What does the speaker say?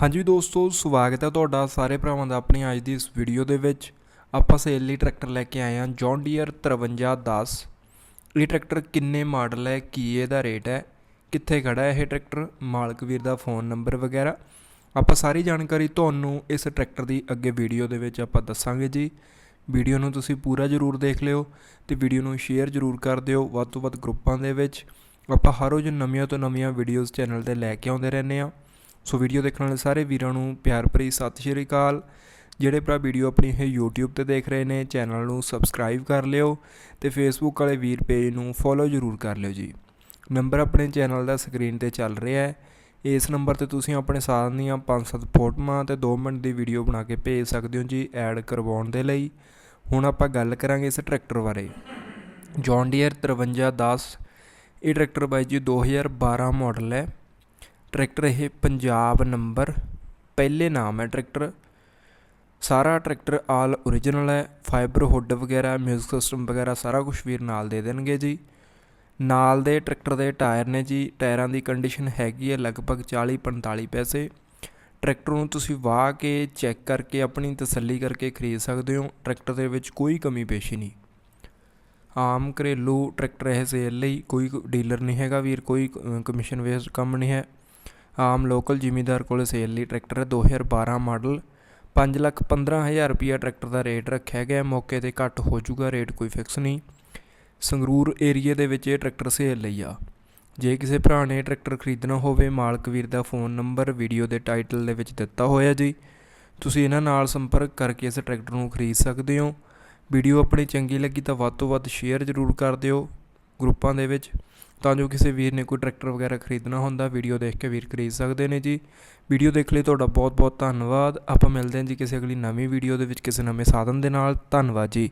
ਹਾਂਜੀ ਦੋਸਤੋ, ਸਵਾਗਤ ਹੈ ਤੁਹਾਡਾ ਸਾਰੇ ਭਰਾਵਾਂ ਦਾ ਆਪਣੀ ਅੱਜ ਦੀ ਇਸ ਵੀਡੀਓ ਦੇ ਵਿੱਚ। ਆਪਾਂ ਸੇਲ ਲਈ ਟਰੈਕਟਰ ਲੈ ਕੇ ਆਏ ਹਾਂ ਜੌਨ ਡੀਅਰ 5310 ਇਹ ਟਰੈਕਟਰ ਕਿੰਨੇ ਮਾਡਲ ਹੈ, ਕੀ ਇਹਦਾ ਰੇਟ ਹੈ, ਕਿੱਥੇ ਖੜਾ ਹੈ ਇਹ ਟਰੈਕਟਰ, ਮਾਲਕ ਵੀਰ ਦਾ ਫੋਨ ਨੰਬਰ ਵਗੈਰਾ। ਆਪਾਂ ਸਾਰੀ ਜਾਣਕਾਰੀ ਤੁਹਾਨੂੰ ਇਸ ਟਰੈਕਟਰ ਦੀ ਅੱਗੇ ਵੀਡੀਓ ਦੇ ਵਿੱਚ ਆਪਾਂ ਦੱਸਾਂਗੇ ਜੀ। ਵੀਡੀਓ ਨੂੰ ਤੁਸੀਂ ਪੂਰਾ ਜ਼ਰੂਰ ਦੇਖ ਲਿਓ ਤੇ ਵੀਡੀਓ ਨੂੰ ਸ਼ੇਅਰ ਜ਼ਰੂਰ ਕਰ ਦਿਓ, ਵੱਧ ਤੋਂ ਵੱਧ ਗਰੁੱਪਾਂ ਦੇ ਵਿੱਚ। ਆਪਾਂ ਹਰ ਰੋਜ਼ ਨਵੀਆਂ ਤੋਂ ਨਵੀਆਂ ਵੀਡੀਓਜ਼ ਚੈਨਲ ਤੇ ਲੈ ਕੇ ਆਉਂਦੇ ਰਹਿੰਦੇ ਆ ਸੋ ਵੀਡੀਓ ਦੇਖਣ ਵਾਲੇ ਸਾਰੇ ਵੀਰਾਂ ਨੂੰ ਪਿਆਰ ਭਰੀ ਸਤਿ ਸ਼੍ਰੀ ਅਕਾਲ। ਜਿਹੜੇ ਭਰਾ ਵੀਡੀਓ ਆਪਣੀ ਇਹ YouTube ਤੇ ਦੇਖ ਰਹੇ ਨੇ ਚੈਨਲ ਨੂੰ ਸਬਸਕ੍ਰਾਈਬ ਕਰ ਲਿਓ ਤੇ Facebook ਵਾਲੇ ਵੀਰ ਪੇਜ ਨੂੰ ਫੋਲੋ ਜ਼ਰੂਰ ਕਰ ਲਿਓ ਜੀ। ਨੰਬਰ ਆਪਣੇ ਚੈਨਲ ਦਾ ਸਕਰੀਨ ਤੇ ਚੱਲ ਰਿਹਾ ਹੈ। ਇਸ ਨੰਬਰ ਤੇ ਤੁਸੀਂ ਆਪਣੇ ਸਾਥ ਦੀਆਂ 5-7 ਫੋਟੋਆਂ ਤੇ 2 ਮਿੰਟ ਦੀ ਵੀਡੀਓ ਬਣਾ ਕੇ ਭੇਜ ਸਕਦੇ ਹੋ ਜੀ ਐਡ ਕਰਵਾਉਣ ਦੇ ਲਈ। ਹੁਣ ਆਪਾਂ ਗੱਲ ਕਰਾਂਗੇ ਇਸ ਟਰੈਕਟਰ ਬਾਰੇ। ਜੌਨ ਡੀਅਰ 5310 ਇਹ ਟਰੈਕਟਰ ਬਾਈ ਜੀ 2012 ਮਾਡਲ ਹੈ। ਟਰੈਕਟਰ ਇਹ ਪੰਜਾਬ ਨੰਬਰ, ਪਹਿਲੇ ਨਾਮ ਹੈ ਟਰੈਕਟਰ। ਸਾਰਾ ਟਰੈਕਟਰ ਆਲ ਓਰੀਜਨਲ ਹੈ ਫਾਈਬਰ ਹੁੱਡ ਵਗੈਰਾ ਮਿਊਜ਼ਿਕ ਸਿਸਟਮ ਵਗੈਰਾ ਸਾਰਾ ਕੁਝ ਵੀਰ ਨਾਲ ਦੇ ਦੇਣਗੇ ਜੀ। ਨਾਲ ਦੇ ਟਰੈਕਟਰ ਦੇ ਟਾਇਰ ਨੇ ਜੀ, ਟਾਇਰਾਂ ਦੀ ਕੰਡੀਸ਼ਨ ਹੈਗੀ ਹੈ ਲਗਭਗ 40 45 ਪੈਸੇ। ਟਰੈਕਟਰ ਨੂੰ ਤੁਸੀਂ ਵਾਹ ਕੇ ਚੈੱਕ ਕਰਕੇ ਆਪਣੀ ਤਸੱਲੀ ਕਰਕੇ ਖਰੀਦ ਸਕਦੇ ਹੋ, ਟਰੈਕਟਰ ਦੇ ਵਿੱਚ ਕੋਈ ਕਮੀ ਪੇਸ਼ੀ ਨਹੀਂ। ਆਮ ਘਰੇਲੂ ਟਰੈਕਟਰ ਹੈ ਸੇਲ ਲਈ ਕੋਈ ਡੀਲਰ ਨਹੀਂ ਹੈਗਾ ਵੀਰ, ਕੋਈ ਕਮਿਸ਼ਨ ਬੇਸਡ ਕੰਮ ਨਹੀਂ ਹੈ। ਆਮ ਲੋਕਲ ਜ਼ਿਮੀਦਾਰ ਕੋਲ ਸੇਲ ਲਈ ਟਰੈਕਟਰ ਹੈ। 2012 ਮਾਡਲ 5 ਲੱਖ 15000 ਰੁਪਿਆ ਟਰੈਕਟਰ ਦਾ ਰੇਟ ਰੱਖਿਆ ਗਿਆ। ਮੌਕੇ ਤੇ ਘੱਟ ਹੋ ਜਾਊਗਾ, ਰੇਟ ਕੋਈ ਫਿਕਸ ਨਹੀਂ। ਸੰਗਰੂਰ ਏਰੀਏ ਦੇ ਵਿੱਚ ਇਹ ਟਰੈਕਟਰ ਸੇਲ ਲਈ ਆ। ਜੇ ਕਿਸੇ ਭਰਾ ਨੇ ਟਰੈਕਟਰ ਖਰੀਦਣਾ ਹੋਵੇ, ਮਾਲਕ ਵੀਰ ਦਾ ਫੋਨ ਨੰਬਰ ਵੀਡੀਓ ਦੇ ਟਾਈਟਲ ਦੇ ਵਿੱਚ ਦਿੱਤਾ ਹੋਇਆ ਜੀ। ਤੁਸੀਂ ਇਹਨਾਂ ਨਾਲ ਸੰਪਰਕ ਕਰਕੇ ਇਸ ਟਰੈਕਟਰ ਨੂੰ ਖਰੀਦ ਸਕਦੇ ਹੋ। ਵੀਡੀਓ ਆਪਣੀ ਚੰਗੀ ਲੱਗੀ ਤਾਂ ਵੱਧ ਤੋਂ ਵੱਧ ਸ਼ੇਅਰ ਜ਼ਰੂਰ ਕਰ ਦਿਓ। ਗਰੁੱਪਾਂ ਦੇ ਵਿੱਚ, ਤਾਂ ਜੋ ਕਿਸੇ ਵੀਰ ਨੇ ਕੋਈ ਟਰੈਕਟਰ ਵਗੈਰਾ ਖਰੀਦਣਾ ਹੁੰਦਾ, ਵੀਡੀਓ ਦੇਖ ਕੇ ਵੀਰ ਖਰੀਦ ਸਕਦੇ ਨੇ ਜੀ। ਵੀਡੀਓ ਦੇਖ ਲਈ ਤੁਹਾਡਾ ਬਹੁਤ ਬਹੁਤ ਧੰਨਵਾਦ। ਆਪਾਂ ਮਿਲਦੇ ਹਾਂ ਜੀ ਕਿਸੇ ਅਗਲੀ ਨਵੀਂ ਵੀਡੀਓ ਦੇ ਵਿੱਚ ਕਿਸੇ ਨਵੇਂ ਸਾਧਨ ਦੇ ਨਾਲ। ਧੰਨਵਾਦ ਜੀ।